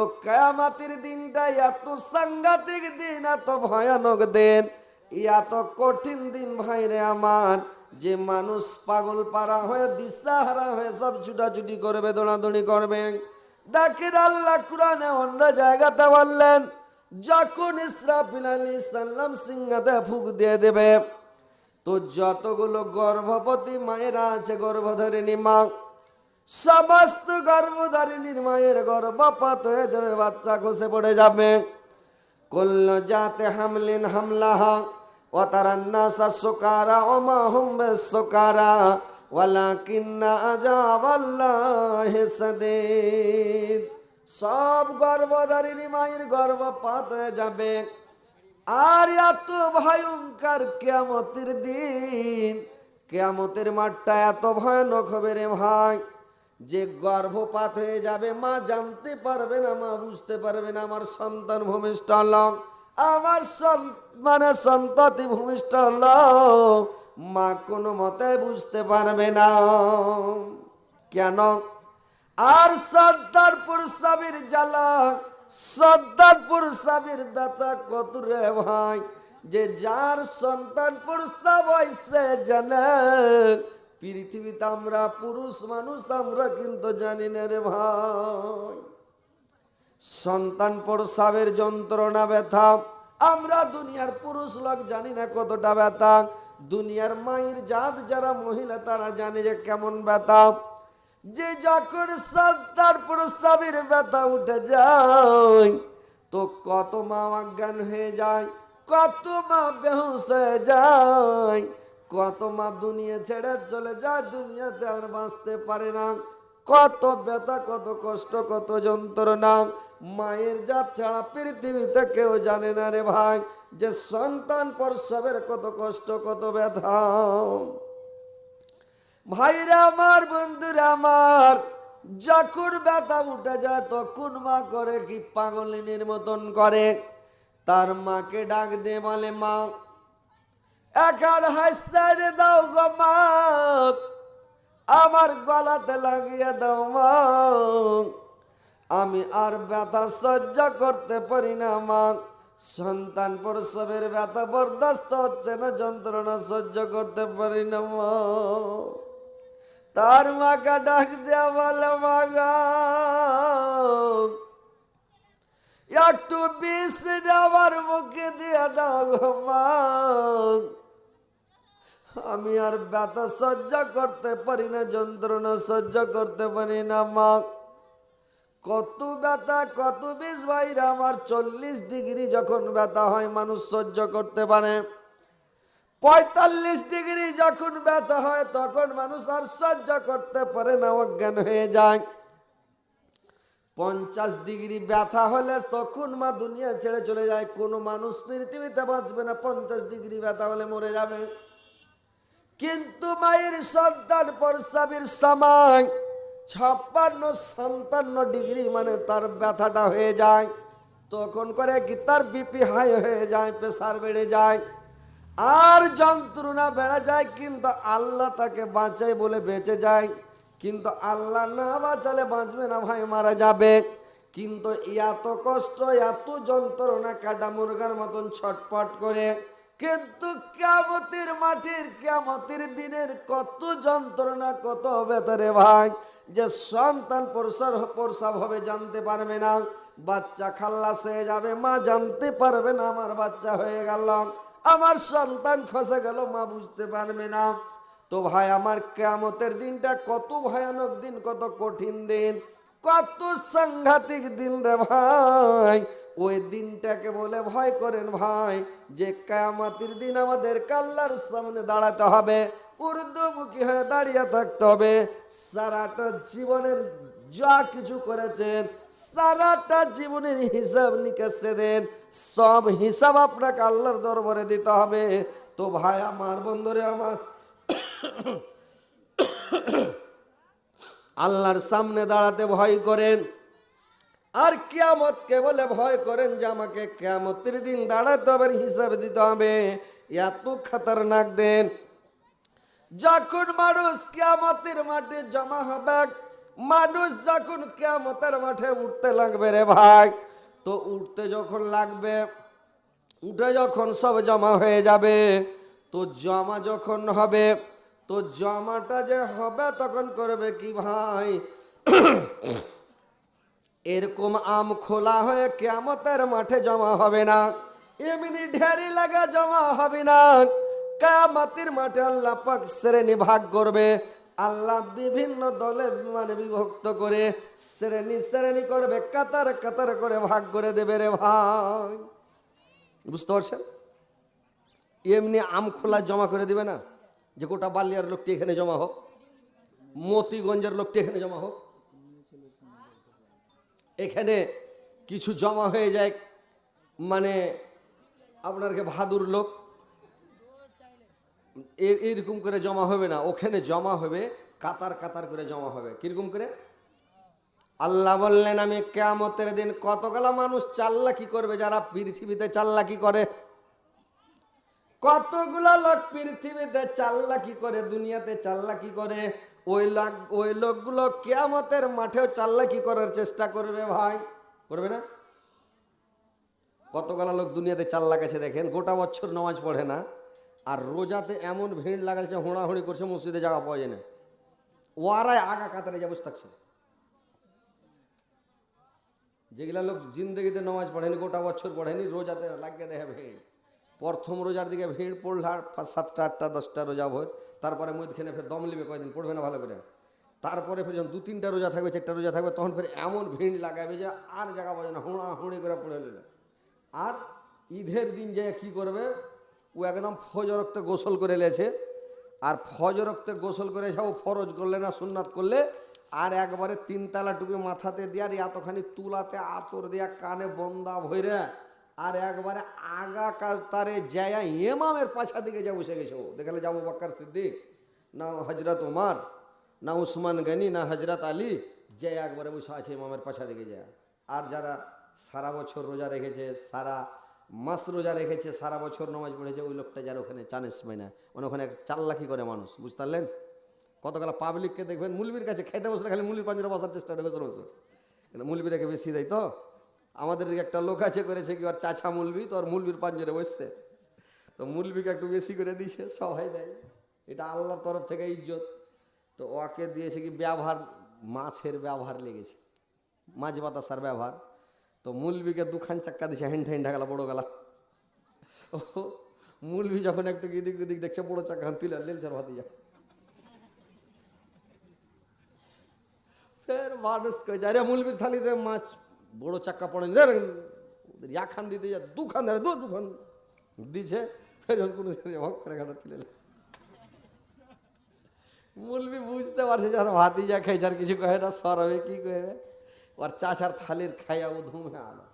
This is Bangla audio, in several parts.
তো কেয়ামাতির দিনটা এত সাংঘাতিক দিন, এত ভয়ানক দিন, এত কঠিন দিন ভাই রে আমার। যে মানুষ পাগল পারা হয়ে, দিশাহারা হয়ে সব ছুটাছুটি করবে, দৌড়াদৌড়ি করবে। ডাকের আল্লাহ কোরআনে অন্য জায়গাতে বললেন, যখন ইসরাফিল আলী সাল্লাম সিংহাতে ফুক দিয়ে দেবে, তো যতগুলো গর্ভবতী মায়েরা আছে, গর্ভধারিণী মা সমস্ত গর্ভধারিণীর মায়ের গর্ভপাত হয়ে যাবে, বাচ্চা খসে পড়ে যাবে। কল্ল যাতে হামলিন হামলাহা তারান্না সুকারা ও মা হুম্বে সুকারা ওয়ালাকিন্না আজাবাল্লাহ সাদিদ। সব গর্ভধারিণী মায়ের গর্ভপাত হয়ে যাবে। আর এত ভয়ঙ্কর কেয়ামতের দিন, কেয়ামতের মাঠটা এত ভয়ানক হবে রে ভাই। যে গর্ভপাত হয়ে যাবে, মা জানতে পারবে না, মা বুঝতে পারবে না, আমার সন্তান ভূমিষ্ঠ হল আমার মানে সন্ততি ভূমিষ্ঠ মা কোনো মতে বুঝতে পারবে না। কেন? আর সর্দারপুর সাবির জ্বালা, সর্দারপুর সাবির ব্যথা কত রে ভাই, যে যার সন্তান প্রস্তাব হয়েছে জানে পৃথিবীতে আমরা পুরুষ মানুষ, আমরা কিন্তু জানি না রে ভাই। সন্তান প্রসাবের যন্ত্রণা, ব্যথা। আমরা দুনিয়ার পুরুষ লোক জানি না কতটা ব্যথা। দুনিয়ার মায়ের জাত যারা মহিলা, তারা জানে যে কেমন ব্যথা। যে যখন সন্তান প্রসাবের ব্যথা উঠে যায়, তো কত মা অজ্ঞান হয়ে যায়, কত মা বেহুশ হয়ে যায়। কত মা দুনিয়া ছেড়ে চলে যায়, দুনিয়াতে আর বাঁচতে পারে না। কত ব্যথা, কত কষ্ট, কত যন্ত্রণা। মায়ের জাত ছাড়া পৃথিবীতে কেউ জানে না রে ভাই যে সন্তান প্রসবের কত কষ্ট, কত ব্যথা। ভাইরা আমার, বন্ধুরা আমার, যখন ব্যথা উঠে যায়, তখন মা করে কি পাগলিনীর মতন করে। তার মাকে ডাক দিয়ে বলে, মা এখন হাসারে দাও গো মা। আমার গলাতে লাগিয়ে দাও মা। আমি আর ব্যথা সহ্য করতে পারি না মা। সন্তান প্রসবের ব্যথা বরদাস্ত হচ্ছে না, যন্ত্রণা সহ্য করতে পারি না মা। তার মাকে ডাক দেওয়া বলে মাগা একটু বিষ আমার মুখে দিয়ে দাও গো মা। আমি আর ব্যথা সহ্য করতে পারি না, যন্ত্রণা সহ্য করতে পারি না, মা। কত ব্যথা, কত বিষ ভাইরা আমার চল্লিশ ডিগ্রি যখন ব্যথা হয়, মানুষ সহ্য করতে পারে। পঁয়তাল্লিশ ডিগ্রি যখন ব্যথা হয়, তখন মানুষ আর সহ্য করতে পারে না, অজ্ঞান হয়ে যায়। পঞ্চাশ ডিগ্রি ব্যথা হলে তখন মা দুনিয়া ছেড়ে চলে যায়, কোনো মানুষ পৃথিবীতে বাঁচবে না, পঞ্চাশ ডিগ্রি ব্যথা হলে মরে যাবে। কিন্তু মায়ের সন্তান প্রসাবের সময় ছাপ্পান্ন সাতান্ন ডিগ্রি মানে তার ব্যথাটা হয়ে যায়। তখন করে কি তার বিপি হাই হয়ে যায় প্রেশার বেড়ে যায়। আর যন্ত্রণা বেড়ে যায়, কিন্তু আল্লাহ তাকে বাঁচায় বলে বেঁচে যায়। কিন্তু আল্লাহ না বাঁচালে বাঁচবে না ভাই, মারা যাবে। কিন্তু এত কষ্ট, এত যন্ত্রণা কাটা মুরগার মতন ছটপট করে কিন্তু কেমতের মাটির কেমতের দিনের কত যন্ত্রণা, কত হবে ভেতরে ভাই, যে সন্তান প্রসার, প্রসাব হবে জানতে পারবে না। বাচ্চা খাল্লাস হয়ে যাবে, মা জানতে পারবে না, আমার বাচ্চা হয়ে গেল। আমার সন্তান খসে গেল, মা বুঝতে পারবে না। তো ভাই, আমার কেমতের দিনটা কত ভয়ানক দিন, কত কঠিন দিন, কত সাংঘাতিক দিন রে ভাই। ওই দিনটাকে বলে ভয় করেন ভাই, যে কায়ামাতির দিন আমাদের কাল্লার সামনে দাঁড়াতে হবে উর্দুমুখী হয়ে দাঁড়িয়ে থাকতে হবে। সারাটা জীবনের যা কিছু করেছেন, সারাটা জীবনের হিসাব নিকাশে দেন, সব হিসাব আপনাকে আল্লাহর দরবারে দিতে হবে। তো ভাই আমার বন্ধুরে, আমার আল্লাহর সামনে দাঁড়াতে ভয় করেন। আর কেয়ামতকে বলে ভয় করেন যে আমাকে কেয়ামতের দিন দাঁড়াতে হবে হিসাব দিতে হবে। এত খাতারনাক দেন। যখন মানুষ কেয়ামতের মাঠে জমা হবে, মানুষ যখন কেয়ামতের মাঠে উঠতে লাগবে রে ভাই, তো উঠতে যখন লাগবে, উঠে যখন সব জমা হয়ে যাবে, তো জমা যখন হবে, তো জমাটা যে হবে তখন করবে কি ভাই? এরকম আম খোলা হয়ে কেমতের মাঠে জমা হবে না। এমনি ঢেরি লাগা জমা হবে না। কামাতির মাঠে আল্লাহ পাক শ্রেণি ভাগ করবে। আল্লাহ বিভিন্ন দলে মানে বিভক্ত করে শ্রেণি শ্রেণি করবে, কাতার কাতার করে ভাগ করে দেবে রে ভাই। বুঝতে পারছেন? এমনি আম খোলা জমা করে দিবে না যে গোটা বালিয়ার লোকটি এখানে জমা হোক, মতিগঞ্জের লোকটি এখানে জমা হোক। এখানে কিছু জমা হয়ে যায় মানে আপনার কে ভাদুর লোক। এর, এরকম করে জমা হবে না, ওখানে জমা হবে, কাতার কাতার করে জমা হবে। কীরকম করে? আল্লাহ বললেন, আমি কেয়ামতের দিন কতগুলা মানুষ চাল্লাকি করবে, যারা পৃথিবীতে চাল্লাকি করে? কতগুলা লোক পৃথিবীতে চাল্লাকি করে, দুনিয়াতে চাল্লাকি করে? ওই লাগ, ওই লোকগুলো কেয়ামতের মাঠেও চাল্লাকি করার চেষ্টা করবে ভাই? করবে না? কতগুলা লোক দুনিয়াতে চাল্লাক আছে দেখেন, গোটা বছর নামাজ পড়ে না, আর রোজাতে এমন ভিড় লাগাচ্ছে হোঁড়াহুড়ি করছে, মসজিদে জায়গা পাওয়া যায় না। ওয়ারাই আগা কাতারে যা বসে থাকছে। যেগুলা লোক জিন্দগিতে নামাজ পড়েনি, গোটা বছর পড়েনি, রোজাতে লাগিয়ে দেয় ভিড়। প্রথম রোজার দিকে ভিড় পড়ল পাঁচ সাতটা আটটা দশটা রোজা ভোর, তারপরে মধ্যখানে ফের দম নেবে কয়দিন, পড়বে না ভালো করে। তারপরে ফের যখন দু তিনটা রোজা থাকবে, চারটা রোজা থাকবে, তখন ফের এমন ভিড় লাগাবে যে আর জায়গা পাবে না, হুঁড়া হুঁড়ি করে পড়ে নিল আর ঈদের দিন যে কি করবে, ও একদম ফজরক্তে গোসল করে লেছে, আর ফজরক্তে গোসল করে ও ফরজ করলে না সুন্নাত করলে, আর একবারে তিনতলা টুপি মাথাতে দিয়ে আর এতখানি তুলাতে আতর দিয়া কানে বন্দা ভইরে আর একবারে আগা কাতারে যায় এমামের পাছা দিকে যা বসে গেছে। দেখালে যাব বাক্কার সিদ্দিক, না হজরত উমার, না উসমান গানি, না হজরত আলী যে একবারে বসে আছে ইমামের পাছা দিকে যায়। আর যারা সারা বছর রোজা রেখেছে, সারা মাস রোজা রেখেছে, সারা বছর নামাজ পড়েছে, ওই লোকটা যার ওখানে চানেস পায় না। মানে ওখানে চাল্লাকি করে মানুষ বুঝতে পারলেন কতগুলো পাবলিককে দেখবেন, মুলবির কাছে খেতে বসলে খালি মুলবির পাঞ্জরা বসার চেষ্টা করে বছর বছর। কিন্তু মুলবিটাকে বেশি দেয় তো? আমাদের একটা লোক আছে করেছে কি ওর চাচা মুলবি তো ওর মুলবির পাঞ্জরে বসছে। তো মুলবিকে একটু বেশি করে দিয়েছে, সবাই দেয়। এটা আল্লাহর তরফ থেকে ইজ্জত। তো ওকে দিয়েছে কি, ব্যবহার, মাছের ব্যবহার লেগেছে। মাছ বাতাসার ব্যবহার। তো মুলবিকে দুখান চাক্কা দিছে হেন্ঠা হেন্ঠা গেলা বড় গেলা। ও, মুলবি যখন একটু গিদিক গিদিক দেখছে, বড় চাক্কা তুলে লেলচার ভাতি যা ফের মানুষ কই যায় মুলবির থালিতে মাছ বড় চাক্কা পড়ে রে এক খান দিতে যা দুখান ধরে দু দুখান দিছে ফের কোনো মুলবি বুঝতে পারছে যার ভাতি যা খাইছে আর কিছু কহে না সরবে কি কহে ওর চাষার থালির খাইয়া ও ধুমে আলো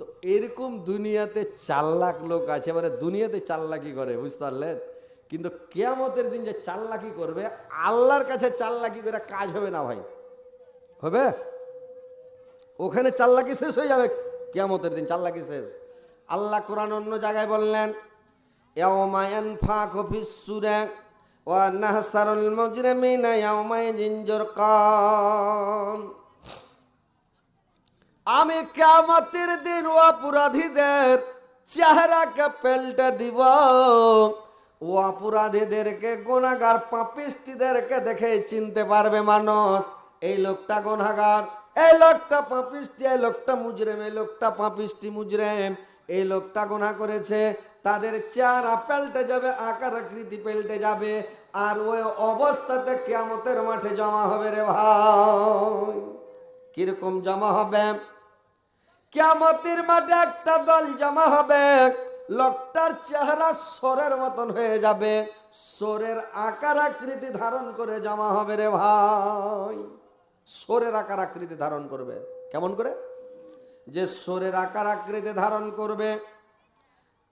তো এরকম দুনিয়াতে চার লাখ লোক আছে মানে দুনিয়াতে চাল্লাকি করে বুঝতে পারলেন কিন্তু কেয়ামতের দিন যে চাল্লাকি করবে আল্লাহর কাছে চাল্লাকি করে কাজ হবে না ভাই হবে ওখানে চাল্লাকি শেষ হয়ে যাবে। কেয়ামতের দিন চাল্লাকি শেষ। আল্লাহ কোরআন অন্য জায়গায় বললেন আমি কামতের দিন ও অপরাধীদের চেহারাকে পেল্টে দিব। ও অপরাধীদেরকে গোনাগার পাপিষ্টিদেরকে দেখে চিনতে পারবে মানুষ, এই লোকটা গোনাগার এই লোকটা পাপিষ্টি এই লোকটা মুজরেম এই লোকটা পাপিষ্টি মুজরেম। এই লোকটা গোনা করেছে, তাদের চেহারা পেল্টে যাবে, আকার আকৃতি পেল্টে যাবে, আর ওই অবস্থাতে কেয়ামতের মাঠে জমা হবে রে ভাই। কীরকম জমা হবে? কেমতের মাঠে একটা দল জমা হবে, লোকটার চেহারা সোরের মতন হয়ে যাবে, সোরের আকার আকৃতি ধারণ করে জমা হবে রে ভাই। সোরের আকার আকৃতি ধারণ করবে। কেমন করে? যে সোরের আকার আকৃতি ধারণ করবে,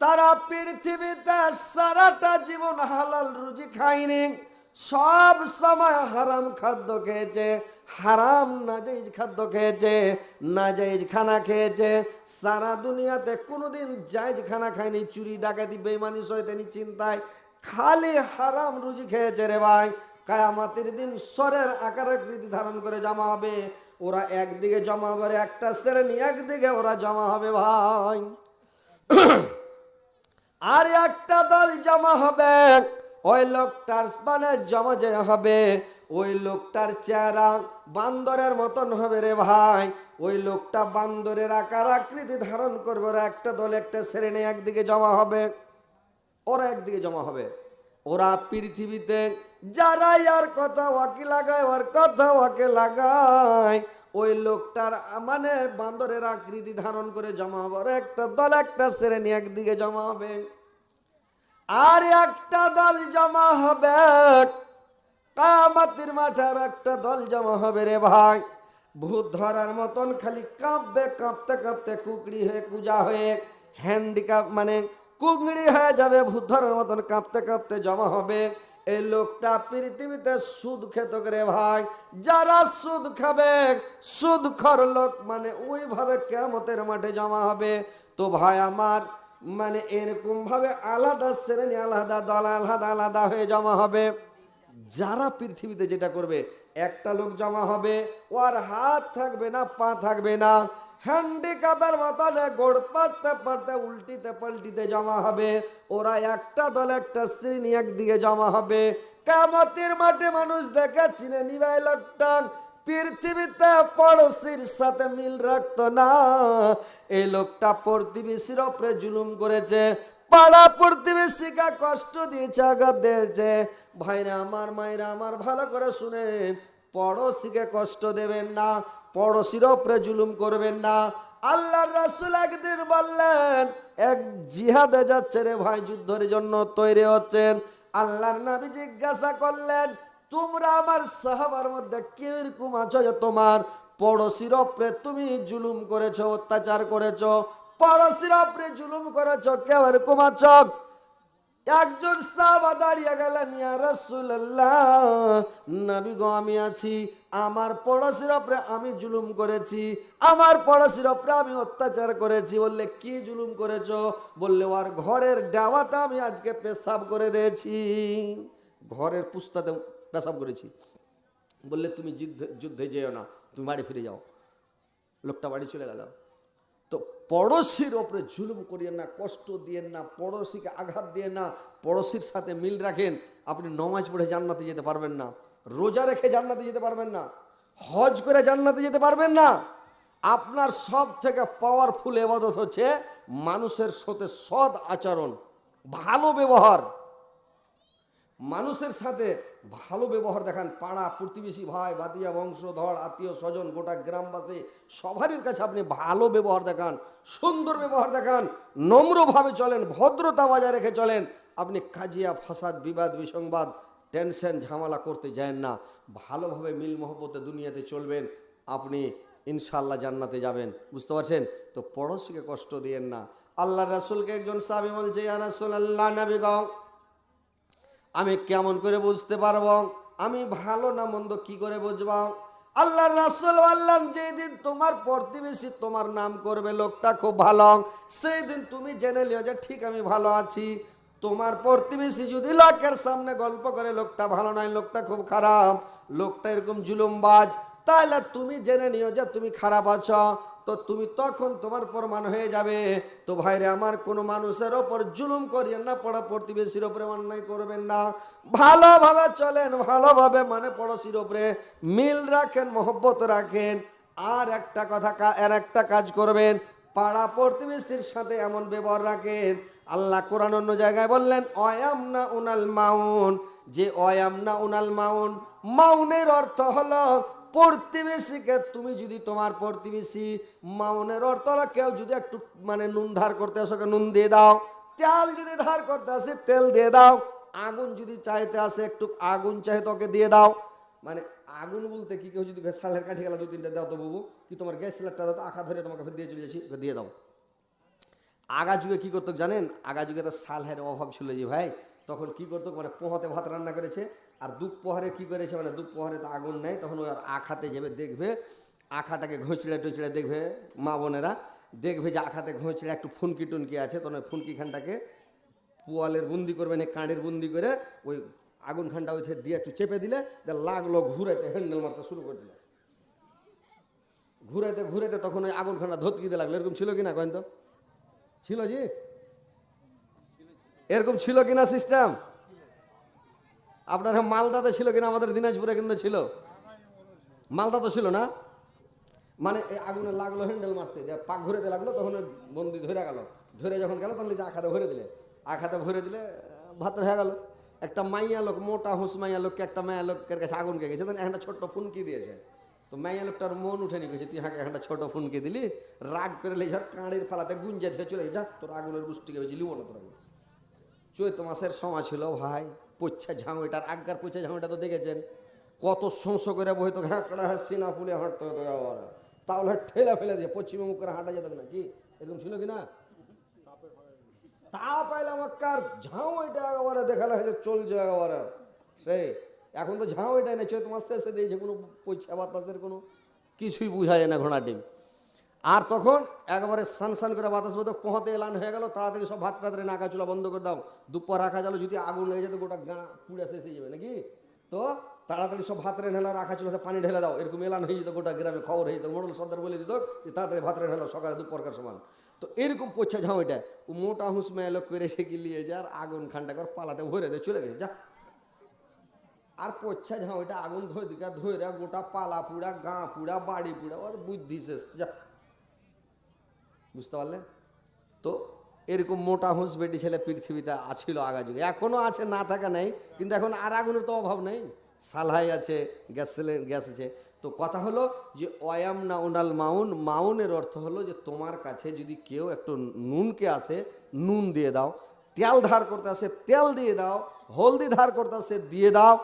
তারা পৃথিবীতে সারাটা জীবন হালাল রুজি খায়নি, সব সময় হারাম খাদ্য খেয়েছে, হারাম নাজাইজ খাদ্য খেয়েছে, নাজাইজ খানা খেয়েছে, সারা দুনিয়াতে কোনোদিন জায়জ খানা খায়নি, চুরি, ডাকাতি বেমানি শয়তানি চিন্তায় খালি হারাম রুজি খেয়েছে রে ভাই। কায়ামাতির দিন স্বরের আকার আকৃতি ধারণ করে জমা হবে। ওরা একদিকে জমা হবে, একটা শ্রেণি একদিকে ওরা জমা হবে ভাই। আর একটা দল জমা হবে, ওই লোকটার মানে জমা যে হবে, ওই লোকটার চেহারা বান্দরের মতন হবে রে ভাই। ওই লোকটা বান্দরের আকার আকৃতি ধারণ করবে, ওরা একটা দল, একটা শ্রেণি একদিকে জমা হবে, ওরা একদিকে জমা হবে। ওরা পৃথিবীতে যারা আর কথা ওয়াকে লাগায়, ওর কথা ওয়াকে লাগায়, ওই লোকটার মানে বান্দরের আকৃতি ধারণ করে জমা হবে। ওরা একটা দল, একটা শ্রেণি একদিকে জমা হবে। আর একটা দল জমা হবে। কামাতির মাঠার একটা দল জমা হবে রে ভাই। ভূত ধরার মতন খালি কাঁপবে, কাঁপতে কাঁপতে কুকড়ি হয়ে, কুজা হয়ে হ্যান্ডিক্যাপ মানে কুকড়ি হয়ে যাবে ভূত ধরার মতন কাঁপতে কাঁপতে জমা হবে। এই লোকটা পৃথিবীতে সুদ খেত রে ভাই। যারা সুদ খাবে সুদ খর লোক মানে ওইভাবে কেমতের মাঠে জমা হবে। তো ভাই আমার মানে এরকম ভাবে আলাদা শ্রেণি, আলাদা দল, আলাদা আলাদা হয়ে জমা হবে। যারা পৃথিবীতে যেটা করবে, একটা লোক জমা হবে। ওর হাত থাকবে না, পা থাকবে না। হ্যান্ডিক্যাপের মতনে গোড় পাড়তে পাড়তে উল্টিতে পাল্টিতে জমা হবে। ওরা একটা দল, একটা শ্রেণি একদিকে জমা হবে। কামতির মাঠে মানুষ দেখে চিনে নিবাই লোকটা পৃথিবীতে পড়োশির সাথে মিল রাখতো না। এই লোকটা প্রতিবেশীর ওপরে জুলুম করেছে। পাড়া প্রতিবেশীকে কষ্ট দিয়েছে, আঘাত দিয়েছে। ভাইরা, আমার মায়েরা, আমার ভালো করে শুনেন। পড়োশিকে কষ্ট দেবেন না। পড়োশির ওপরে জুলুম করবেন না। আল্লাহর রাসূল একদিন বললেন, এক জিহাদে যাচ্ছে রে ভাই, যুদ্ধের জন্য তৈরি হচ্ছেন। আল্লাহর নবী জিজ্ঞাসা করলেন, তোমরা আমার সাহাবার মধ্যে কীরকম আছো যে তোমার পড়োশির ওপরে তুমি জুলুম করেছ, অত্যাচার করেছ? পড়োশির ওপরে জুলুম করেছ, কেউ এরকম আছো? একজন সাহাবা দাঁড়িয়ে গেলেন, ইয়া রাসূলুল্লাহ, নবী গো, আমি আছি। আমার পড়োশির ওপরে আমি জুলুম করেছি। আমার পড়োশির ওপরে আমি অত্যাচার করেছি। বললে, কি জুলুম করেছ? বললে ওর ঘরের ডাওয়াতে আমি আজকে পেশাব করে দিয়েছি। ঘরের পুস্তাতে পেশাব করেছি। বললে, তুমি যুদ্ধে যেও না, তুমি বাড়ি ফিরে যাও। লোকটা বাড়ি চলে গেল। পড়োশির ওপরে জুলুম করিয়েন না, কষ্ট দিয়েন না, পড়োশিকে আঘাত দিয়ে না, পড়োশির সাথে মিল রাখেন, আপনি নমাজ পড়ে জান্নাতে যেতে পারবেন না, রোজা রেখে জান্নাতে যেতে পারবেন না, হজ করে জান্নাতে যেতে পারবেন না। আপনার সব থেকে পাওয়ারফুল এবাদত হচ্ছে মানুষের সাথে সৎ আচরণ, ভালো ব্যবহার। মানুষের সাথে ভালো ব্যবহার দেখান। পাড়া, প্রতিবেশী ভাই বাতিয়া বংশধর, আত্মীয় স্বজন, গোটা গ্রামবাসী, সবারই কাছে আপনি ভালো ব্যবহার দেখান, সুন্দর ব্যবহার দেখান, নম্রভাবে চলেন, ভদ্রতা বজায় রেখে চলেন। আপনি কাজিয়া, ফাসাদ, বিবাদ, বিসংবাদ, টেনশন, ঝামেলা করতে যান না। ভালোভাবে মিল মহব্বতে দুনিয়াতে চলবেন, আপনি ইনশাল্লাহ জান্নাতে যাবেন। বুঝতে পারছেন? তো পড়োশিকে কষ্ট দিয়েন না। আল্লাহ রাসুলকে একজন সাবি বলছে, ইয়া আল্লাহ নবীগণ আমি কেমন করে বুঝতে পারব? আমি ভালো না মন্দ কি করে বুঝব? আল্লাহ রাসুল আল্লাহ যেদিন তোমার প্রতিবেশী তোমার নাম করবে, লোকটা খুব ভালো। সেই দিন তুমি জেনে লিও যে ঠিক আমি ভালো আছি। তোমার প্রতিবেশী যদি লোকের সামনে গল্প করে, লোকটা ভালো নয়, লোকটা খুব খারাপ। লোকটা এরকম জুলুমবাজ। তাহলে তুমি জেনে নিও যে তুমি খারাপ আছো। তো তুমি তখন তোমার প্রমাণ হয়ে যাবে। তো ভাইরে, আমার কোনো মানুষের ওপর জুলুম করিয়েন না, পড়া প্রতিবেশীর ওপরে অন্যায় করবেন না। ভালোভাবে চলেন, ভালোভাবে মানে পড়োশির ওপরে মিল রাখেন, মহব্বত রাখেন। আর একটা কথা আর একটা কাজ করবেন, পাড়া প্রতিবেশীর সাথে এমন ব্যবহার রাখেন। আল্লাহ কোরআন অন্য জায়গায় বললেন অয়াম না উনাল মাউন। যে অয়াম না উনাল মাউন, মাউনের অর্থ হলো প্রতিবেশীকে তুমি যদি তোমার প্রতিবেশী মাউনের অর্থ হলো কেউ যদি একটু মানে নুন ধার করতে আসে নুন দিয়ে দাও। তেল যদি ধার করতে আসে, তেল দিয়ে দাও। আগুন যদি চাইতে আসে, একটু আগুন চাই তোকে দিয়ে দাও। মানে আগুন বলতে কি, কেউ যদি সালের কাঠি গেলা দু তিনটা দাও তো বাবু, কি তোমার গ্যাস সিলিন্ডারটা দাও তো ধরে তোমাকে দিয়ে চলে যাচ্ছি দিয়ে দাও। আগা যুগে কি করতো জানেন? আগা যুগে তো সালহের অভাব ছিল যে ভাই, তখন কি করতো মানে পোহাতে ভাত রান্না করেছে। আর দুপ পোহারে কি করেছে মানে দুপ পোহারে তো আগুন নেই, তখন ওই আর আখাতে যাবে, দেখবে, আখাটাকে ঘষড়ে টুচড়ে দেখবে, মা বোনেরা, দেখবে যে আখাতে ঘষড়ে একটু ফুনকি টুনকি আছে, তখন ওই ফুনকিখানটাকে পোয়ালের বুন্দি করবে, না কাঁড়ের বুন্দি করে, ওই আগুন খান্ডা ওই দিয়ে একটু চেপে দিলে লাগল ঘুরাইতে, হ্যান্ডেল মারতে শুরু করে দিলে। ঘুরাইতে ঘুরাইতে তখন ওই আগুন খান্ডা ধতকি দিতে লাগল, এরকম ছিল কি না কয়েন তো? ছিল জি? এরকম ছিল কিনা সিস্টেম আপনার মালদাতে ছিল কিনা আমাদের দিনাজপুরে কিন্তু ছিল। মালদা তো ছিল না? মানে আগুনে লাগল হ্যান্ডেল মারতে, যে পাক ঘুরেতে লাগল, তখন বন্দি ধরে গেল। ধরে যখন গেল, তখন যে আখাতে ভরে দিলে। আখাতে ভরে দিলে, ভাত হয়ে গেল। একটা মাইয়া লোক, মোটা হুঁস মাইয়া লোককে, একটা মাইয়া লোকের কাছে আগুন কে গেছে তখন একটা ছোট্ট ফুনকি দিয়েছে। তো মাইয়া লোকটার মন উঠেনি গেছে তুই হাঁকে একটা ছোট ফুনকি দিলি? রাগ করে লে ঝড় কাঁড়ির ফালাতে গুঞ্জে ধরে চলে যা। তোর আগুনের গুষ্টিকে বেশি লিবো না তোর চৈত মাসের সময় ছিল ভাই। পোচ্ছা ঝাঙুইটার আজ্ঞার পোচ্ছা ঝাঙুইটা তো দেখেছেন? কত সংস করে বই তো হ্যাঁ সিনা ফুলে হাঁটতে হতো তাহলে ঠেলা ফেলে দিয়ে পশ্চিমে করে হাঁটা যেত না কি এরকম ছিল কি না? তা পাইলাম কার ঝাউ এটা একেবারে দেখালে হয়েছে, চলছে একেবারে। সেই, এখন তো এটাই না চৈত মাস শেষে দিয়েছে কোনো পয়সা বাতাসের কোনো, কিছুই বুঝা যায় না ঘোড়া ডিম আর তখন একবারে সান সান করে বাতাস বোধ পোহাতে এলান হয়ে গেল, তাড়াতাড়ি সব ভাত টাতরে নাকা চুলা বন্ধ করে দাও দুপুর রাখা গেল, যদি আগুন লেগে যেত, গোটা গা পুড়ে শেষ যাবে, নাকি? তো তাড়াতাড়ি সব ভাত রে ঢেলা, রাখা চুলাতে পানি ঢেলে দাও, এরকম এলান হয়ে যেত, গোটা গ্রামে খবর হয়ে যেত, মোড়ল সর্দার বলে দিত, যে তাড়াতাড়ি ভাত রে ঢেলো, সকালে দুপুরকার সমান। তো এরকম পোচ্ছা ঝাও এটা, ও মোটা হুঁস মেয়ে লোক করে সে গিলিয়ে যা আর আগুন খান্ডা করে পালাতে ভরে দিয়ে চলে গেছে, যা। আর পোচ্ছা ঝাও এটা, আগুন ধরে দিকা, ধরে গোটা পালা পুড়া, গা পুড়া, বাড়ি পুড়া, ওর বুদ্ধি শেষ, যা। বুঝতে পারলেন? তো এরকম মোটা হুঁস বেটি ছেলে পৃথিবীতে আছিল আগা যুগে। এখনও আছে, না থাকা নেই, কিন্তু এখন আর আগুনের তো অভাব নেই। সালহাই আছে, গ্যাস গ্যাস আছে। তো কথা হলো যে, অয়াম না ওনাল মাউন, মাউনের অর্থ হলো যে, তোমার কাছে যদি কেউ একটু নুনকে আসে, নুন দিয়ে দাও, তেল ধার করতে আসে, তেল দিয়ে দাও, হলদি ধার করতে আসে, দিয়ে দাও,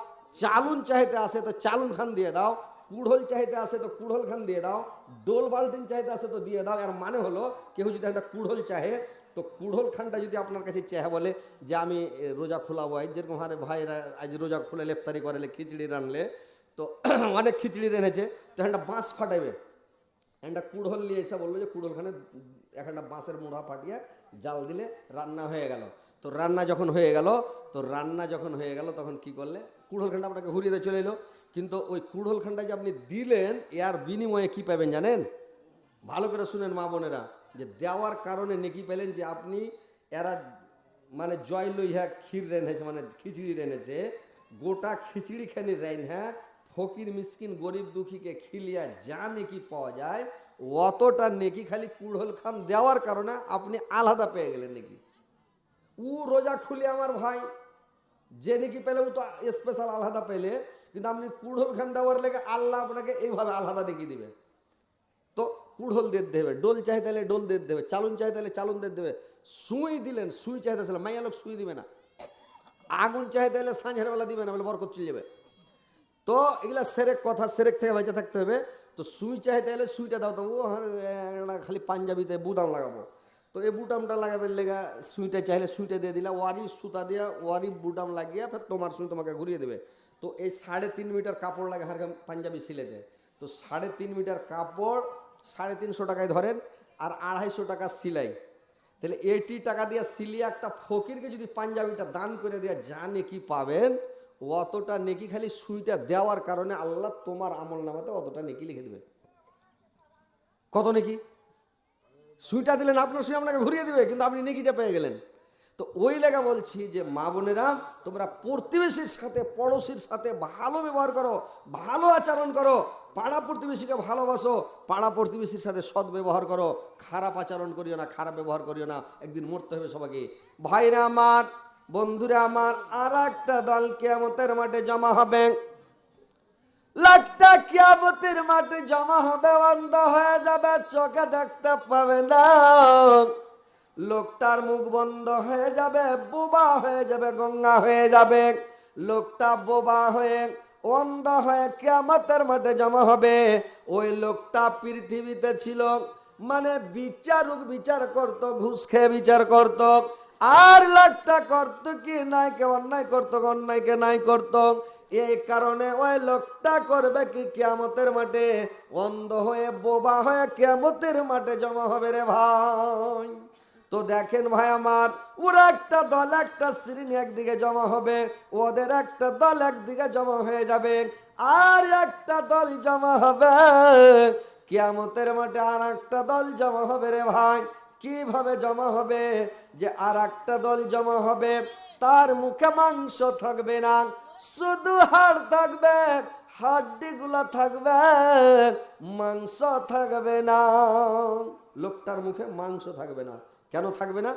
চালুন চাহিতে আসে, তো চালুন খান দিয়ে দাও কুড়হল চাইতে আসে তো কুড়হল খান দিয়ে দাও, ডোল বাল্টিন চাইতে আসে তো দিয়ে দাও, এর মানে হলো কেউ যদি একটা কুড়হল চাহে, তো কুড়হল খানটা যদি আপনার কাছে চাহে বলে যে আমি রোজা খোলাবো যেরকম হারে ভাইরা আজ রোজা খুলে লেফতারি করেলে খিচড়ি রানলে, তো অনেক খিচড়ি রেনেছে তো একটা বাঁশ ফাটাবে একটা কুড়হল নিয়ে এসে বলল যে কুড়হলখানে একটা বাঁশের মুড়া ফাটিয়ে জাল দিলে রান্না হয়ে গেল। তো রান্না যখন হয়ে গেল, তো রান্না যখন হয়ে গেল, তখন কি করলে? কুড়হলখানটা আপনাকে ঘুরিয়ে দিয়ে চলে এলো। কিন্তু ওই কুড়হলখানটা যে আপনি দিলেন, এর বিনিময়ে কি পাবেন জানেন? ভালো করে শুনেন মা বোনেরা, যে দেওয়ার কারণে নেকি পেলেন যে আপনি এরা মানে জয় লইহা ক্ষীর রেনেছে মানে খিচড়ি রেনেছে গোটা খিচড়ি খানি রেন হ্যাঁ ফকির মিসকিন গরিব দুঃখীকে খিলিয়া যা নেকি পাওয়া যায়, অতটা নেকি খালি কুড়হল খান দেওয়ার কারণে আপনি আলাদা পেয়ে গেলেন নেকি। ও রোজা খুলে আমার ভাই যে নাকি ও তো স্পেশাল আলাদা পেলে, কিন্তু আপনি কুড়হল খান দেওয়ার লেগে আল্লাহ আপনাকে এইভাবে আলাদা নেকি দিবে। তো কুড়হল দিয়ে দেবে, ডোল চাইতে তাহলে ডোল দিয়ে দেবে, চালুন চাইতে তাহলে চালুন দিয়ে দেবে। সুই দিলেন, সুই চাইতে ছিল মাইয়া লোক সুই দিবে না। আগুন চাইতে তাহলে সাঁঝের বেলা দিবে না, বলে বরকত চলে যাবে। তো এগুলা সেরেক কথা, সেরেক থেকে বেঁচে থাকতে হবে। তো সুই চাই তাহলে সুইটা দাও তো, ও খালি পাঞ্জাবিতে বুদাম লাগাবো। তো এই বুটামটা লাগাবে লেগা সুইটা চাইলে সুইটা দিয়ে দিলা, ওয়ারি সুতা দিয়ে ওয়ারি বুটাম লাগিয়ে ফের তোমার সুই তোমাকে ঘুরিয়ে দেবে। তো এই সাড়ে তিন মিটার কাপড় লাগে হার পাঞ্জাবি সিলে দেয় তো সাড়ে তিন মিটার কাপড় সাড়ে তিনশো টাকায় ধরেন আর আড়াইশো টাকা সিলাই। তাহলে এইটি টাকা দিয়ে সিলিয়ে একটা ফকিরকে যদি পাঞ্জাবিটা দান করে দেওয়া যা নেকি পাবেন, অতটা নেকি খালি সুইটা দেওয়ার কারণে আল্লাহ তোমার আমল নামাতে অতটা নেকি লিখে দেবে। কত নেকি? সুইটা দিলেন, আপনার সুই আপনাকে ঘুরিয়ে দিবে, কিন্তু আপনি নেকিটা পেয়ে গেলেন। তো ওই লেগা বলছি যে, মা বোনেরা, তোমরা প্রতিবেশীর সাথে, পড়োশির সাথে ভালো ব্যবহার করো, ভালো আচরণ করো, পাড়া প্রতিবেশীকে ভালোবাসো, পাড়া প্রতিবেশীর সাথে সৎ ব্যবহার করো, খারাপ আচরণ করিও না, খারাপ ব্যবহার করিও না, একদিন মরতে হবে সবাইকে। ভাইরা আমার, বন্ধুরা আমার আর একটা দল কেয়ামতের মাঠে জমা হবে। লাখটা কিয়ামতের মাঠে জমা হবে, অন্ধ হয়ে যাবে, চোখে দেখতে পাবে না। লোকটার মুখ বন্ধ হয়ে যাবে, বোবা হয়ে যাবে, গঙ্গা হয়ে যাবে। লোকটা বোবা হয়ে, অন্ধ হয়ে কিয়ামতের মাঠে জমা হবে। ওই লোকটা পৃথিবীতে ছিল মানে বিচারক বিচার করত, ঘুষ খেয়ে বিচার করত। আর লোকটা করতো কি নাইকে অন্যায় করতো অন্যায়কে নাই করতো? এই কারণে ওই লোকটা করবে কি কিয়ামতের মাঠে? অন্ধ হয়ে, বোবা হয়ে কিয়ামতের মাঠে জমা হবে রে ভাই। তো দেখেন ভাই আমার, ওরা একটা দল, একটা শ্রেণি একদিকে জমা হবে, ওদের একটা দল একদিকে জমা হয়ে যাবে, আর একটা দল জমা হবে। কিয়ামতের মাঠে আর একটা দল জমা হবে রে ভাই। কীভাবে জমা হবে? যে আর একটা দল জমা হবে, তার মুখে মাংস থাকবে না, শুধু হাড় থাকবে, হাড্ডিগুলো থাকবে, মাংস থাকবে না। লোকটার মুখে মাংস থাকবে না। কেন থাকবে না?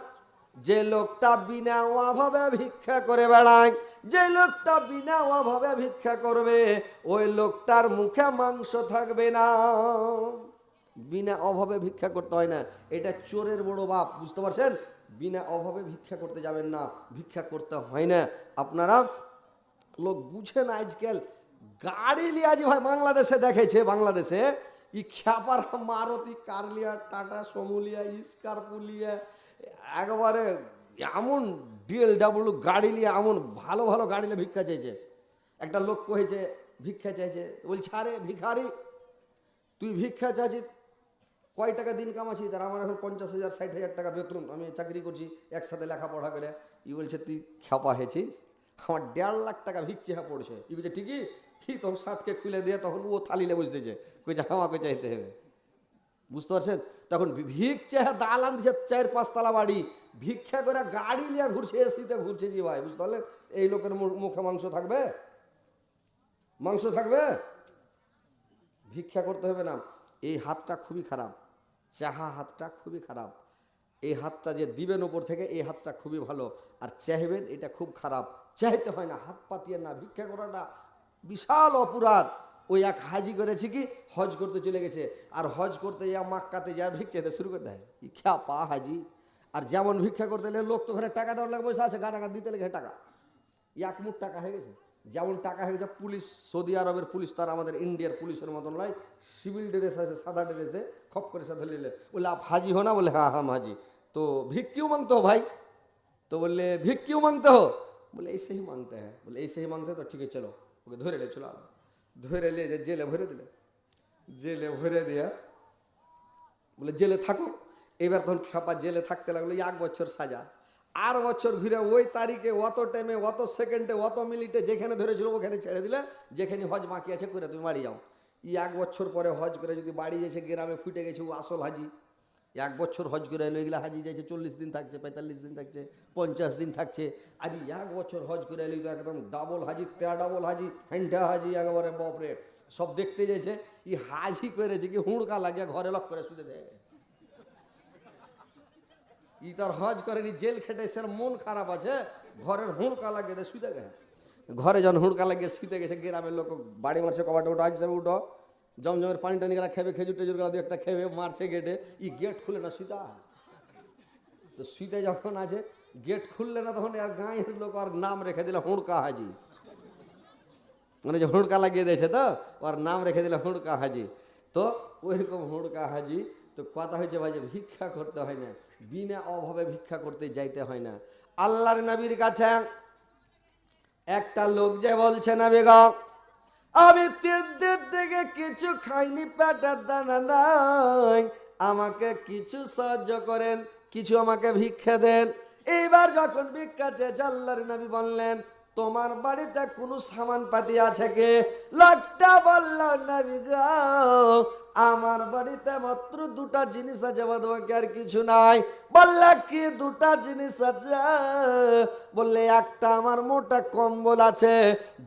যে লোকটা বিনা অভাবে ভিক্ষা করে বেড়ায়, যে লোকটা বিনা অভাবে ভিক্ষা করবে, ওই লোকটার মুখে মাংস থাকবে না। বিনা অভাবে ভিক্ষা করতে হয় না। এটা চোরের বড় বাপ, বুঝতে পারছেন? বিনা অভাবে ভিক্ষা করতে যাবেন না, ভিক্ষা করতে হয় না। আপনারা লোক বুঝেন আজকাল। গাড়ি লিয়া যে ভাই বাংলাদেশে দেখেছে, বাংলাদেশে। ই খ্যাপার মারুতি, কারলিয়া, টাটা, সমুলিয়া ইস্কারপুলিয়া একবারে এমন ডিএল ডাব্লু গাড়ি লিয়ে এমন ভালো ভালো গাড়ি নিয়ে ভিক্ষা চাইছে। একটা লোক কহেছে ভিক্ষা চাইছে। বলছে, আরে ভিখারি, তুই ভিক্ষা চাচ্ছিস কয় টাকা দিন কামাচ্ছি? তার আমার এখন পঞ্চাশ হাজার, ষাট হাজার টাকা বেতন। আমি চাকরি করছি, একসাথে লেখাপড়া করে। ই বলছে, তুই খেপা হয়েছিস? আমার দেড় লাখ টাকা ভিক্ষে হ্যাঁ পড়ছে। ই বলছে, ঠিকই। কি তখন সাতকে খুলে দিয়ে তখন ও থালিলে বসতেছে। কইছে, আমাকে চাইতে হবে। বুঝতে পারছেন? তখন ভিক চেহারা দালান দিছে চার পাঁচতলা বাড়ি। ভিক্ষা করে গাড়ি নিয়ে ঘুরছে, এসিতে ঘুরছে জি ভাই, বুঝতে পারলেন? এই লোকের মুখে মাংস থাকবে? মাংস থাকবে? ভিক্ষা করতে হবে না। এই হাতটা খুবই খারাপ। চাহা হাতটা খুবই খারাপ। এই হাতটা যে দিবেন ওপর থেকে, এই হাতটা খুবই ভালো। আর চাইবেন, এটা খুব খারাপ। চাইতে হয় না, হাত পাতিয়ে না, ভিক্ষা করাটা বিশাল অপরাধ। ওই এক হাজি করেছে কি, হজ করতে চলে গেছে। আর হজ করতে যা মাক্কাতে যা ভিক্ষাতে শুরু করে দেয়। খ্যা পা হাজি। আর যেমন ভিক্ষা করতে গেলে লোক তো ঘরে টাকা দেওয়ার লাগে বসে আছে গাটা দিতে লেগে টাকা। এক মুঠ টাকা হয়ে গেছে। যেমন টাকা হয়েছে পুলিশ, সৌদি আরবের পুলিশ, তার আমাদের ইন্ডিয়ার পুলিশের মতন নয়, সিভিল ড্রেস আছে, সাদা ড্রেসে খপ করে সাথে নিলে। বলে, আপ হাজি হো না? বলে হ্যাঁ হাম হাজি। তো ভিক্ষিও মানতে হো ভাই? তো বললে ভিক্ষিও মানতে হো? বলে এই সেই মানতে হ্যাঁ। বলে এই সেই মানতে হ্যাঁ, তো ঠিক আছে, চলো। ওকে ধরে নিয়ে চলো ধরে নিয়ে যে জেলে ভরে দিলে। জেলে ভরে দিয়া বলে, জেলে থাকো। এবার তখন খাপা জেলে থাকতে লাগল এক বছর সাজা। আর বছর ঘুরে ওই তারিখে, অত টাইমে অত সেকেন্ডে অত মিনিটে যেখানে ধরেছিল ওখানে ছেড়ে দিলে, যেখানে হজ বাকি আছে করে তুমি বাড়ি যাও। ই এক বছর পরে হজ করে যদি বাড়ি গেছে গ্রামে ফুটে গেছে ও আসল হাজি, এক বছর হজ করে এলো, এগুলা হাজি যাইছে, চল্লিশ দিন থাকছে, পঁয়তাল্লিশ দিন থাকছে, পঞ্চাশ দিন থাকছে, আর ই এক বছর হজ করে এলি তো একদম ডাবল হাজি, তেরা ডাবল হাজি হ্যান্ডা হাজি একেবারে বাপরে, সব দেখতে যাইছে ই হাজি করেছে কি হুড়কা লাগে ঘরে লক করে শুতে দেয়। ই তার হজ করেনি, জেল খেটে সে মন খারাপ আছে, ঘরের হুঁড়কা দেয় শুতে গেছে। ঘরে যখন হুড়কা লাগিয়ে শুতে গেছে, গ্রামের লোক বাড়ি মারছে, কবাটে উঠো আজ উঠো। জমজমের পানি টানি গেলা, খেবে, খেজুর টেজুর গেলা দু একটা খেবে, মারছে গেটে। ই গেট খুলে না শুতা তো শুতে যখন আছে, গেট খুললে না তখন আর গাঁয়ের লোক আর নাম রেখে দিলে হুড়কা হাজি। মানে যে হুড়কা লাগিয়ে দিয়েছে তো, ওর নাম রেখে দিলে হুড়কা হাজি। তো ওইরকম হুড়কা হাজি তো কথা হয়েছে ভাই যে ভিক্ষা করতে হয় না, বিনা অভাবে ভিক্ষা করতে যাইতে হয় না। আল্লাহর নবীর কাছে একটা লোক যে বলছে, না বেগম আমি তিন থেকে কিছু খাইনি, পেটার দানা নাই। আমাকে কিছু সাহায্য করেন, কিছু আমাকে ভিক্ষা দেন। এইবার যখন ভিক্ষা চেয়েছে আল্লাহর নবী বললেন তোমার বাড়িতে কোনো সামান পাতি আছে কি? লোকটা বলল নবী আমার বাড়িতে মাত্র দুটা জিনিস আছে বাকি আর কিছু নাই। বললে কি দুটা জিনিস আছে? বললে একটা আমার মোটা কম্বল আছে।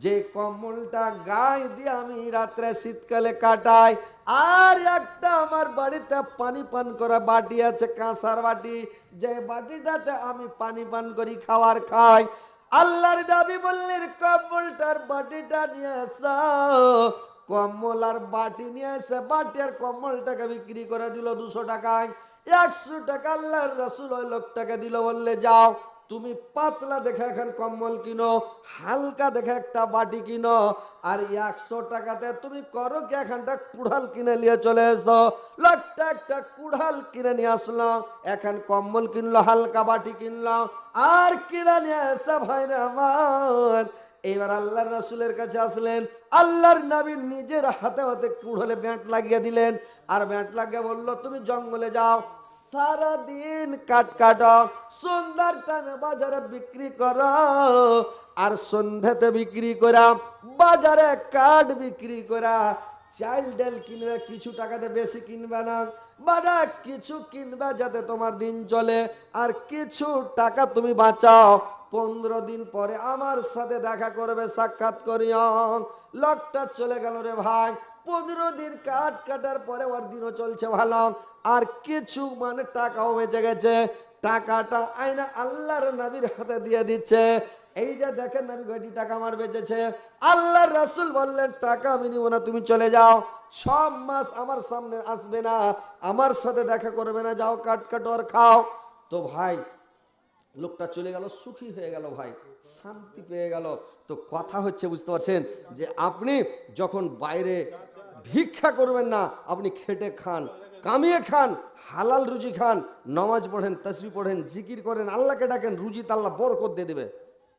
যে কম্বলটা গায়ে দিয়ে আমি রাত্রে শীতকালে কাটাই। আর একটা আমার বাড়িতে পানি পান করা বাটি আছে, কাঁসার বাটি। যে বাটিটাতে আমি পানি পান করি খাবার খাই। আল্লাহর দাবি বললেন, কম্বলটার বাটিটা নিয়ে আসাও কম্বল আর বাটি নিয়ে এসে বাটি আর কম্বলটাকে বিক্রি করে দিল দুশো টাকায়। একশো টাকা আল্লাহর রসুল ওই লোকটাকে দিল বললে, যাও তুমি পাতলা দেখে এখন কম্বল কিনো, হালকা দেখে একটা বাটি কিনো, আর একশো টাকাতে তুমি করো কি এখানটা কুড়াল কিনে নিয়ে চলে এসো। লোকটা একটা কুড়াল কিনে নিয়ে আসলো, এখন কম্বল কিনলো, হালকা বাটি কিনলো, আর কিনে নিয়ে এসে ভাই রে আমার। এইবার আল্লাহর রাসুলের কাছে আসলেন। আল্লাহর নবী নিজের হাতে হাতে কুড়লে ব্যাট লাগিয়ে দিলেন। আর ব্যাট লাগিয়ে বলল, তুমি জঙ্গলে যাও সারা দিন কাট কাটো সন্ধ্যার টাইমে বাজারে বিক্রি করো, আর সন্ধ্যাতে বিক্রি করা, বাজারে কাঠ বিক্রি করা চাল ডাল কিনবে, কিছু টাকাতে বেশি কিনবে না। বাড়া, কিছু কিনবে যাতে তোমার দিন চলে। আর কিছু টাকা তুমি বাঁচাও। পনেরো দিন পরে আমার সাথে দেখা করবে, সাক্ষাৎ করিও। লকটা চলে গেল রে ভাই। পনেরো দিন কাট কাটার পরে ওর দিনও চলছে ভালো। আর কিছু মানে টাকাও বেঁচে গেছে। টাকাটা আয়না আল্লাহর নবীর হাতে দিয়ে দিচ্ছে। এই যে দেখেন আমি কয়টি টাকা আমার বেঁচেছে? আল্লাহর রাসুল বললেন, টাকা আমি নিব না, তুমি চলে যাও। ছ মাস আমার সামনে আসবে না। আমার সাথে দেখা করবে না। যাও, কাট কাটো আর খাও। তো ভাই, লোকটা চলে গেল, সুখী হয়ে গেল ভাই, শান্তি পেয়ে গেল। তো কথা হচ্ছে, বুঝতে পারছেন? যে আপনি যখন বাইরে ভিক্ষা করবেন না, আপনি খেটে খান, কামিয়ে খান, হালাল রুজি খান, নমাজ পড়েন, তসবি পড়েন, জিকির করেন, আল্লাহকে ডাকেন রুজি তাল্লাহ বরকত দিয়ে দেবে।